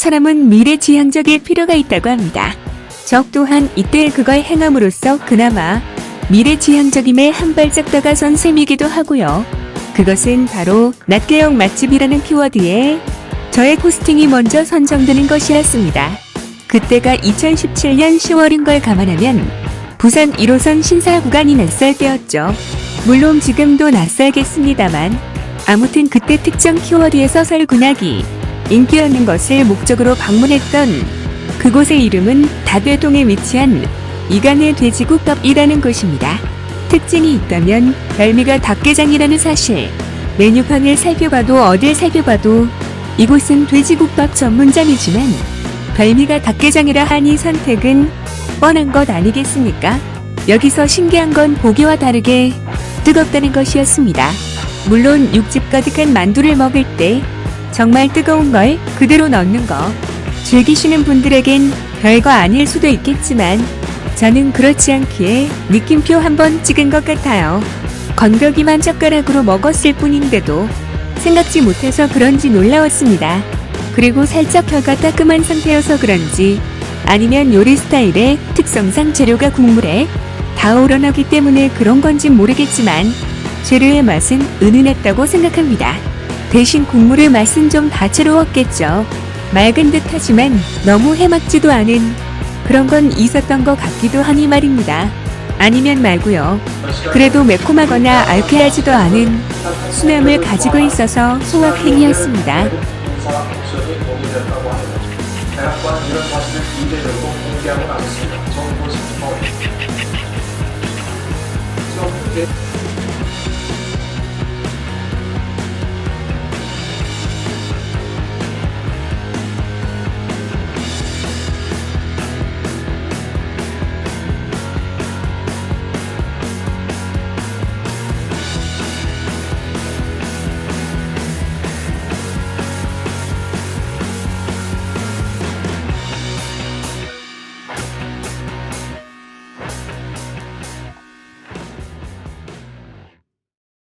사람은 미래지향적일 필요가 있다고 합니다. 적 또한 이때 그걸 행함으로써 그나마 미래지향적임에 한 발짝 다가선 셈이기도 하고요. 그것은 바로 낮게형 맛집이라는 키워드에 저의 포스팅이 먼저 선정되는 것이었습니다. 그때가 2017년 10월인 걸 감안하면 부산 1호선 신사 구간이 낯설 때였죠. 물론 지금도 낯설겠습니다만 아무튼 그때 특정 키워드에서 설군하기 인기였는 것을 목적으로 방문했던 그곳의 이름은 다대동에 위치한 이간의 돼지국밥이라는 곳입니다. 특징이 있다면 별미가 닭게장이라는 사실. 메뉴판을 살펴봐도 어딜 살펴봐도 이곳은 돼지국밥 전문점이지만 별미가 닭게장이라 하니 선택은 뻔한 것 아니겠습니까? 여기서 신기한 건 보기와 다르게 뜨겁다는 것이었습니다. 물론 육즙 가득한 만두를 먹을 때 정말 뜨거운 걸 그대로 넣는 거. 즐기시는 분들에겐 별거 아닐 수도 있겠지만 저는 그렇지 않기에 느낌표 한번 찍은 것 같아요. 건더기만 젓가락으로 먹었을 뿐인데도 생각지 못해서 그런지 놀라웠습니다. 그리고 살짝 혀가 따끔한 상태여서 그런지 아니면 요리 스타일의 특성상 재료가 국물에 다 우러나기 때문에 그런 건진 모르겠지만 재료의 맛은 은은했다고 생각합니다. 대신 국물의 맛은 좀 다채로웠겠죠. 맑은 듯 하지만 너무 해맑지도 않은 그런 건 있었던 것 같기도 하니 말입니다. 아니면 말고요. 그래도 매콤하거나 알쾌하지도 않은 수염을 가지고 있어서 소확행이었습니다. 대학과는 이런 사실을 공개하고 않습니다. 정보 신청. 좀